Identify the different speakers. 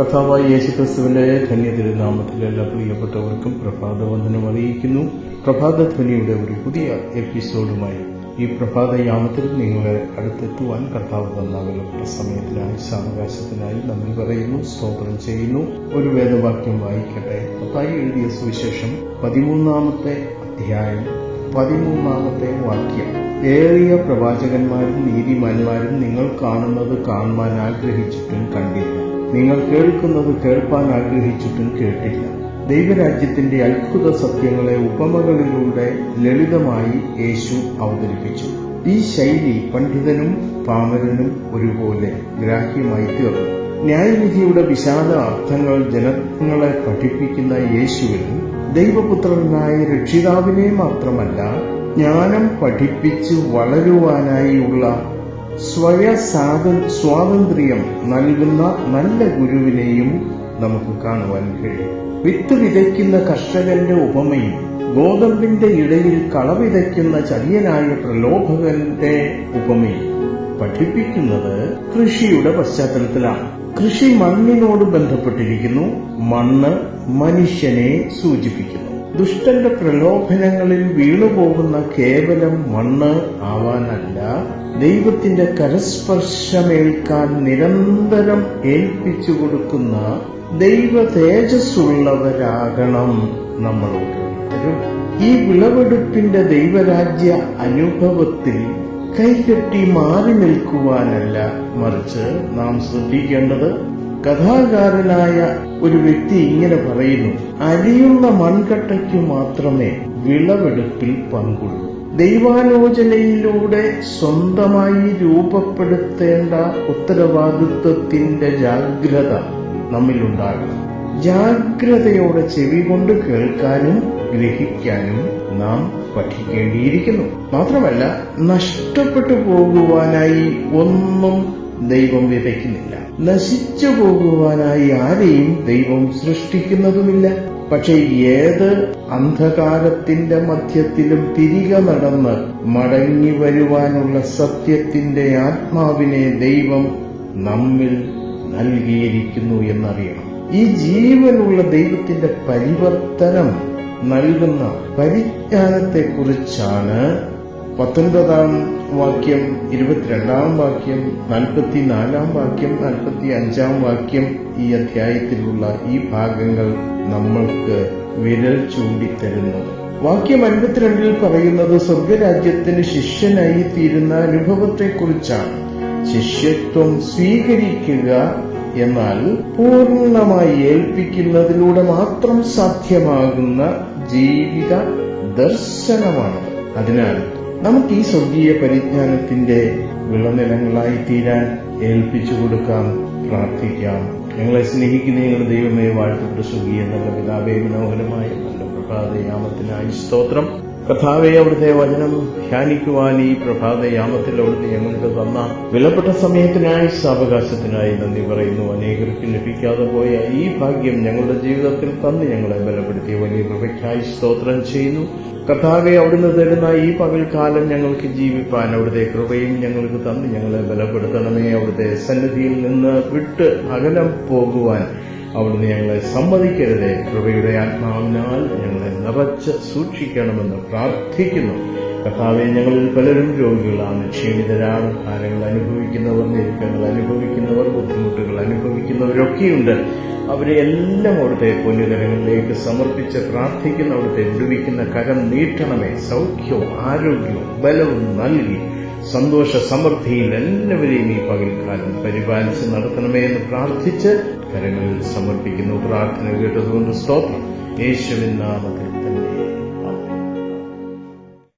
Speaker 1: കഥാവായി യേശുക്രിസ്തുവിന്റെ ധന്യ തിരുനാമത്തിൽ എല്ലാ പ്രിയപ്പെട്ടവർക്കും പ്രഭാതവന്ദനം അറിയിക്കുന്നു. പ്രഭാതധ്വനിയുടെ ഒരു പുതിയ എപ്പിസോഡുമായി ഈ പ്രഭാതയാമത്തിൽ നിങ്ങളെ അടുത്തെത്തുവാൻ കർത്താവ് തന്ന സമയത്തിനായി സാവകാശത്തിനായി നന്ദി പറയുന്നു സ്തോത്രം ചെയ്യുന്നു. ഒരു വേദവാക്യം വായിക്കട്ടെ. മത്തായി എഴുതിയ സുവിശേഷം പതിമൂന്നാമത്തെ അധ്യായം പതിമൂന്നാമത്തെ വാക്യം. ഏറിയ പ്രവാചകന്മാരും നീതിമാന്മാരും നിങ്ങൾ കാണുന്നത് കാണുവാൻ ആഗ്രഹിച്ചിട്ടും കണ്ടില്ല. നിങ്ങൾ കേൾക്കുന്നത് കേൾപ്പാൻ ആഗ്രഹിച്ചിട്ടും കേട്ടില്ല. ദൈവരാജ്യത്തിന്റെ അത്ഭുത സത്യങ്ങളെ ഉപമകളിലൂടെ ലളിതമായി യേശു അവതരിപ്പിച്ചു. ഈ ശൈലി പണ്ഡിതനും പാമരനും ഒരുപോലെ ഗ്രാഹ്യമായി തീർന്നു. ന്യായവിധിയുടെ വിശാല അർത്ഥങ്ങൾ ജനങ്ങളെ പഠിപ്പിക്കുന്ന യേശുവിൽ ദൈവപുത്രനായ രക്ഷിതാവിനെ മാത്രമല്ല ജ്ഞാനം പഠിപ്പിച്ച് വളരുവാനായുള്ള സ്വയ സ്വാതന്ത്ര്യം നൽകുന്ന നല്ല ഗുരുവിനെയും നമുക്ക് കാണുവാൻ കഴിയും. വിത്ത് വിതയ്ക്കുന്ന കർഷകന്റെ ഉപമയും ഗോതമ്പിന്റെ ഇടയിൽ കളവിതയ്ക്കുന്ന ചതിയനായ പ്രലോഭകന്റെ ഉപമയും പഠിപ്പിക്കുന്നത് കൃഷിയുടെ പശ്ചാത്തലത്തിലാണ്. കൃഷി മണ്ണിനോട് ബന്ധപ്പെട്ടിരിക്കുന്നു. മണ്ണ് മനുഷ്യനെ സൂചിപ്പിക്കുന്നു. ദുഷ്ടന്റെ പ്രലോഭനങ്ങളിൽ വീണുപോകുന്ന കേവലം മണ്ണ് ആവാനല്ല ദൈവത്തിന്റെ കരസ്പർശമേൽക്കാൻ നിരന്തരം ഏൽപ്പിച്ചു കൊടുക്കുന്ന ദൈവ തേജസ്സുള്ളവരാകണം നമ്മൾ ഓരോരുത്തരും ഈ വിളവെടുപ്പിന്റെ ദൈവരാജ്യ അനുഭവത്തിൽ കൈകെട്ടി മാറി നിൽക്കുവാനല്ല മറിച്ച് നാം ശ്രദ്ധിക്കേണ്ടത് കഥാകാരനായ ഒരു വ്യക്തി ഇങ്ങനെ പറയുന്നു അരിയുന്ന മൺകട്ടയ്ക്ക് മാത്രമേ വിളവെടുപ്പിൽ പങ്കുള്ളൂ. ദൈവാലോചനയിലൂടെ സ്വന്തമായി രൂപപ്പെടുത്തേണ്ട ഉത്തരവാദിത്വത്തിന്റെ ജാഗ്രത നമ്മിലുണ്ടാകണം. ജാഗ്രതയോടെ ചെവി കൊണ്ട് കേൾക്കാനും ഗ്രഹിക്കാനും നാം പഠിക്കേണ്ടിയിരിക്കുന്നു. മാത്രമല്ല നഷ്ടപ്പെട്ടു പോകുവാനായി ഒന്നും ദൈവം വിതയ്ക്കുന്നില്ല നശിച്ചു പോകുവാനായി ആരെയും ദൈവം സൃഷ്ടിക്കുന്നതുമില്ല. പക്ഷെ ഏത് അന്ധകാരത്തിന്റെ മധ്യത്തിലും തിരികെ നടന്ന് മടങ്ങി വരുവാനുള്ള സത്യത്തിന്റെ ആത്മാവിനെ ദൈവം നമ്മിൽ നൽകിയിരിക്കുന്നു എന്നറിയണം. ഈ ജീവനുള്ള ദൈവത്തിന്റെ പരിവർത്തനം നൽകുന്ന പരിജ്ഞാനത്തെക്കുറിച്ചാണ് പത്തൊൻപതാം വാക്യം ഇരുപത്തിരണ്ടാം വാക്യം നാൽപ്പത്തിനാലാം വാക്യം നാൽപ്പത്തി അഞ്ചാം വാക്യം ഈ അധ്യായത്തിലുള്ള ഈ ഭാഗങ്ങൾ നമ്മൾക്ക് വിരൽ ചൂണ്ടിത്തരുന്നത് വാക്യം അൻപത്തിരണ്ടിൽ പറയുന്നത് സ്വർഗരാജ്യത്തിന് ശിഷ്യനായി തീരുന്ന അനുഭവത്തെക്കുറിച്ചാണ്. ശിഷ്യത്വം സ്വീകരിക്കുക എന്നാൽ പൂർണമായി ഏൽപ്പിക്കുന്നതിലൂടെ മാത്രം സാധ്യമാകുന്ന ജീവിത ദർശനമാണ്. അതിനാൽ നമുക്ക് ഈ സ്വർഗീയ പരിജ്ഞാനത്തിന്റെ വിളനിലങ്ങളായി തീരാൻ ഏൽപ്പിച്ചു കൊടുക്കാം പ്രാർത്ഥിക്കാം. ഞങ്ങളെ സ്നേഹിക്കുന്ന ഞങ്ങളുടെ ദൈവമേ വാഴ്ത്തപ്പെട്ട സ്വർഗീയ നല്ല പിതാവേ മനോഹരമായ നല്ല പ്രഭാതയാമത്തിനായി സ്തോത്രം. കഥാവെ അവിടുത്തെ വചനം ധ്യാനിക്കുവാൻ ഈ പ്രഭാതയാമത്തിൽ അവിടുത്തെ ഞങ്ങൾക്ക് തന്ന വിലപ്പെട്ട സമയത്തിനായി സാവകാശത്തിനായി നന്ദി പറയുന്നു. അനേകർക്ക് ലഭിക്കാതെ പോയ ഈ ഭാഗ്യം ഞങ്ങളുടെ ജീവിതത്തിൽ തന്ന് ഞങ്ങളെ ബലപ്പെടുത്തിയ വലിയ കൃപയ്ക്കായി സ്തോത്രം ചെയ്യുന്നു. കർത്താവെ അവിടുന്ന് തരുന്ന ഈ പകൽക്കാലം ഞങ്ങൾക്ക് ജീവിപ്പാൻ അവിടുത്തെ കൃപയും ഞങ്ങൾക്ക് തന്ന് ഞങ്ങളെ ബലപ്പെടുത്തണമേ. അവിടുത്തെ സന്നിധിയിൽ നിന്ന് വിട്ട് അകലം പോകുവാൻ അവിടുന്ന് ഞങ്ങളെ സമ്മതിക്കരുതേ. കൃപയുടെ ആത്മാവിനാൽ ഞങ്ങളെ നിറച്ച് സൂക്ഷിക്കണമെന്ന് പ്രാർത്ഥിക്കുന്നു. കർത്താവെ ഞങ്ങളിൽ പലരും രോഗികളാണ്. ക്ഷീണിതരാണ്. ഭാരങ്ങൾ അനുഭവിക്കുന്നവർ ഞെരുക്കങ്ങൾ അനുഭവിക്കുന്നവർ അനുഭവിക്കുന്നവരൊക്കെയുണ്ട്. അവരെ എല്ലാം അവിടുത്തെ പൊന്നുകരങ്ങളിലേക്ക് സമർപ്പിച്ച് പ്രാർത്ഥിക്കുന്ന അവിടുത്തെ വിടുവിക്കുന്ന കരം നീട്ടണമേ. സൗഖ്യവും ആരോഗ്യവും ബലവും നൽകി സന്തോഷ സമൃദ്ധിയിൽ എല്ലാവരെയും ഈ പകൽക്കാലം പരിപാലിച്ച് നടത്തണമേ എന്ന് പ്രാർത്ഥിച്ച് കരങ്ങളിൽ സമർപ്പിക്കുന്നു. പ്രാർത്ഥന കേട്ടതുകൊണ്ട് സ്തോത്രം. യേശുവിൻ നാമത്തിൽ